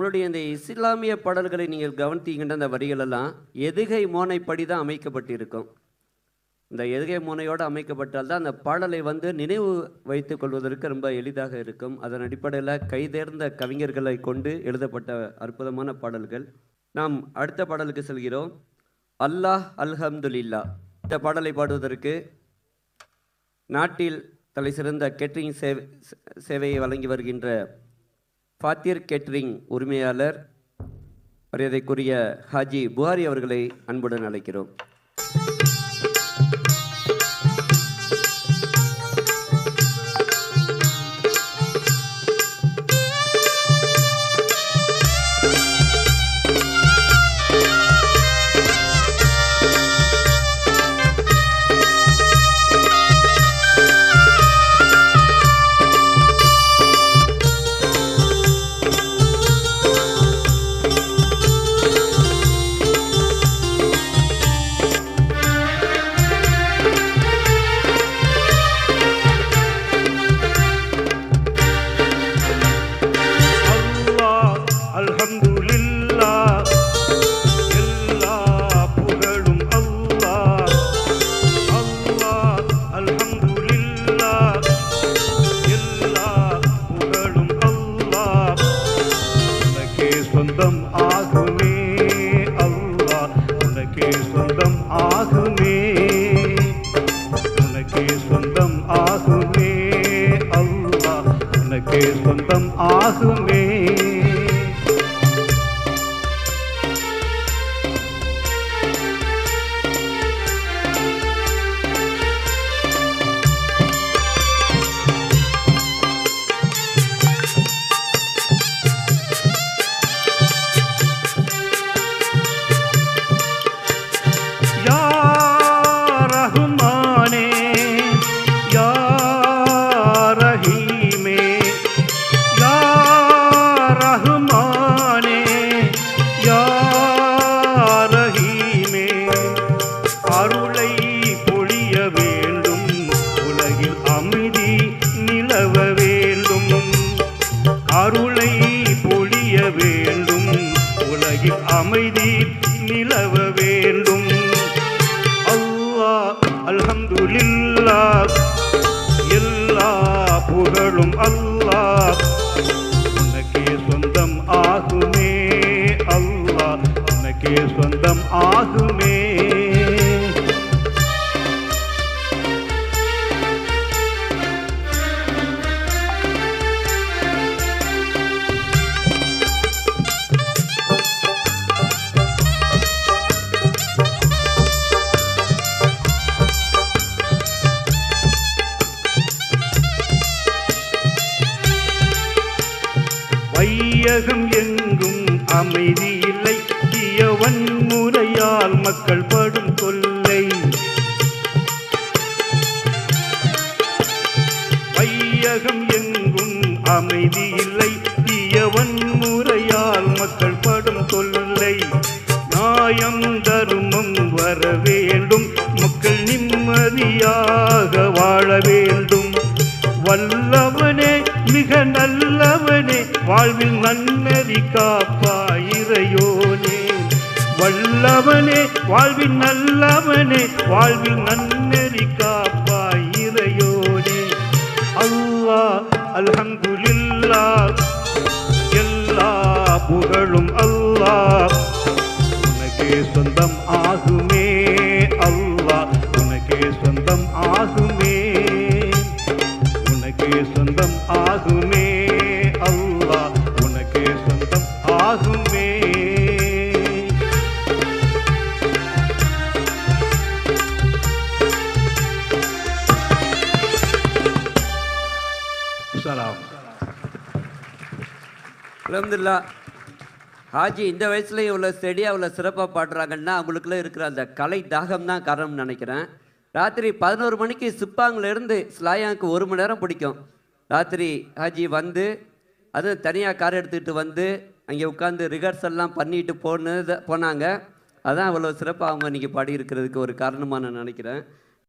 நம்மளுடைய இந்த இஸ்லாமிய பாடல்களை நீங்கள் கவனித்தீங்கன்னா அந்த வரிகளெல்லாம் எதுகை மோனைப்படி தான் அமைக்கப்பட்டிருக்கும். இந்த எதுகை மோனையோடு அமைக்கப்பட்டால் தான் அந்த பாடலை வந்து நினைவு வைத்துக் கொள்வதற்கு ரொம்ப எளிதாக இருக்கும். அதன் அடிப்படையில் கைதேர்ந்த கவிஞர்களை கொண்டு எழுதப்பட்ட அற்புதமான பாடல்கள். நாம் அடுத்த பாடலுக்கு செல்கிறோம். அல்லாஹ் அல்ஹம்துலில்லா. இந்த பாடலை பாடுவதற்கு நாட்டில் தலை சிறந்த கேட்ரிங் சேவை சேவையை வழங்கி வருகின்ற ஃபாத்திர் கேட்ரிங் உரிமையாளர் மரியாதைக்குரிய ஹாஜி புகாரி அவர்களை அன்புடன் அழைக்கிறோம். சொந்தம் ஆகுமே. வேண்டும். அருளை பொழிய வேண்டும். உலகில் அமைதி நிலவ வேண்டும். அல்லாஹ் அல்ஹம்துலில்லாஹ் எல்லா புகழும் அல்லா. உனக்கே சொந்தம் ஆகுமே அல்லா. உனக்கே சொந்தம் ஆகுமே வையகம் எங்கும் அமைதி இல்லை தீயவன் முறையால் மக்கள் படும் தொல்லை. ஐயகம் எங்கும் அமைதி இல்லை தீயவன் முறையால் மக்கள் படும் தொல்லை. நியாயம் தருமம் வர வேண்டும். மக்கள் நிம்மதியாக வாழ வேண்டும். வல்லவனே மிக நல்ல வாழ்வில் நன்னறி காப்பாயிரையோனே வல்லவனே வாழ்வில் நல்லவனே வாழ்வில் நன்னறி காப்பாயிரையோனே அல்லா அல்ஹங்குலில்லா எல்லா புகழும் அல்லாஹ். ஆகுமே சலாம். அலமதுல்லா ஹாஜி இந்த வயசுலேயும் இவ்வளோ ஸ்டெடியாக இவ்வளோ சிறப்பாக பாடுறாங்கன்னா அவங்களுக்குள்ள இருக்கிற அந்த கலை தாகம் தான் காரணம்னு நினைக்கிறேன். ராத்திரி பதினோரு மணிக்கு சிப்பாங்கில் இருந்து ஸ்லாயாங்க்கு ஒரு மணி நேரம் பிடிக்கும். ராத்திரி ஹாஜி வந்து அது தனியாக கார் எடுத்துக்கிட்டு வந்து அங்கே உட்காந்து ரிஹர்சல்லாம் பண்ணிட்டு போனது போனாங்க. அதான் அவ்வளோ சிறப்பாக அவங்க இன்றைக்கி பாடி இருக்கிறதுக்கு ஒரு காரணமாக நான் நினைக்கிறேன்.